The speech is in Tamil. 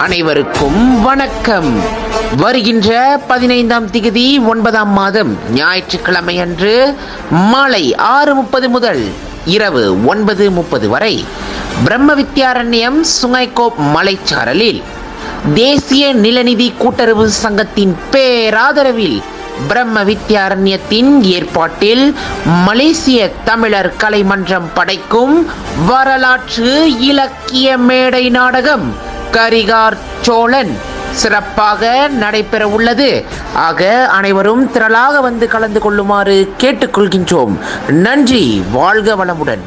அனைவருக்கும் வணக்கம். வருகின்ற பதினைந்தாம் திகதி ஒன்பதாம் மாதம் ஞாயிற்றுக்கிழமை அன்று மாலை ஆறு முப்பது முதல் இரவு ஒன்பது முப்பது வரை பிரம்ம வித்யாரண்யம் சுங்கைகோப் மலைச்சாரலில் தேசிய நிலநிதி கூட்டுறவு சங்கத்தின் பேராதரவில் பிரம்ம வித்யாரண்யத்தின் ஏற்பாட்டில் மலேசிய தமிழர் கலைமன்றம் படைக்கும் வரலாற்று இலக்கிய மேடை நாடகம் கரிகார் சோழன் சிறப்பாக நடைபெற உள்ளது. ஆக அனைவரும் திரளாக வந்து கலந்து கொள்ளுமாறு கேட்டுக்கொள்கின்றோம். நன்றி வாழ்க வளமுடன்.